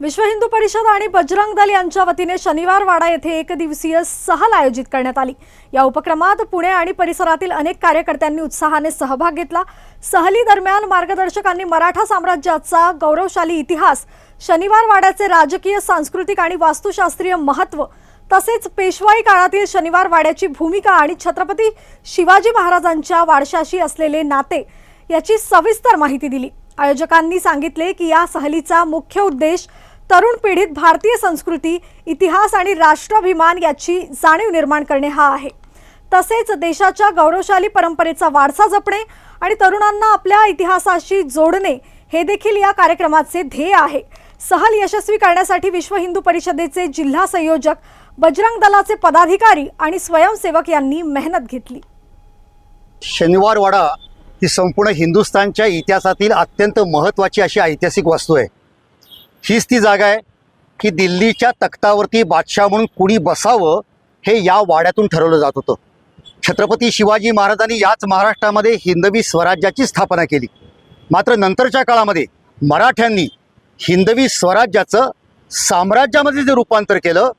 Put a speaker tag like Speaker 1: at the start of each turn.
Speaker 1: विश्व हिंदू परिषद आणि बजरंग दल यांच्या वतीने शनिवार वाडा येथे एक दिवसीय सहल आयोजित करण्यात आली. या उपक्रमात पुणे आणि परिसरातील अनेक कार्यकर्त्यांनी उत्साहाने सहभाग घेतला. सहली दरम्यान मार्गदर्शकांनी मराठा साम्राज्याचा गौरवशाली इतिहास शनिवार वाड्याचे राजकीय सांस्कृतिक आणि वास्तुशास्त्रीय महत्त्व तसेच पेशवाई काळातील शनिवार वाड्याची भूमिका आणि छत्रपती शिवाजी महाराजांच्या वारशाशी असलेले नाते याची सविस्तर माहिती दिली. आयोजकांनी सांगितले की या सहलीचा मुख्य उद्देश तरुण पिढीत भारतीय संस्कृती इतिहास आणि राष्ट्राभिमान याची जाणीव निर्माण करणे हा आहे. तसेच देशाच्या गौरवशाली परंपरेचा वारसा जपणे आणि तरुणांना आपल्या इतिहासाशी जोडणे हे देखील या कार्यक्रमाचे ध्येय आहे. सहल यशस्वी करण्यासाठी विश्व हिंदू परिषदेचे जिल्हा संयोजक बजरंग दलाचे पदाधिकारी आणि स्वयंसेवक यांनी मेहनत घेतली.
Speaker 2: शनिवारवाडा ही संपूर्ण हिंदुस्थानच्या इतिहासातील अत्यंत महत्त्वाची अशी ऐतिहासिक वास्तू आहे. हीच ती जागा आहे की दिल्लीच्या तख्तावरती बादशाह म्हणून कुणी बसावं हे या वाड्यातून ठरवलं जात होतं. छत्रपती शिवाजी महाराजांनी याच महाराष्ट्रामध्ये हिंदवी स्वराज्याची स्थापना केली. मात्र नंतरच्या काळामध्ये मराठ्यांनी हिंदवी स्वराज्याचं साम्राज्यामध्ये जे रूपांतर केलं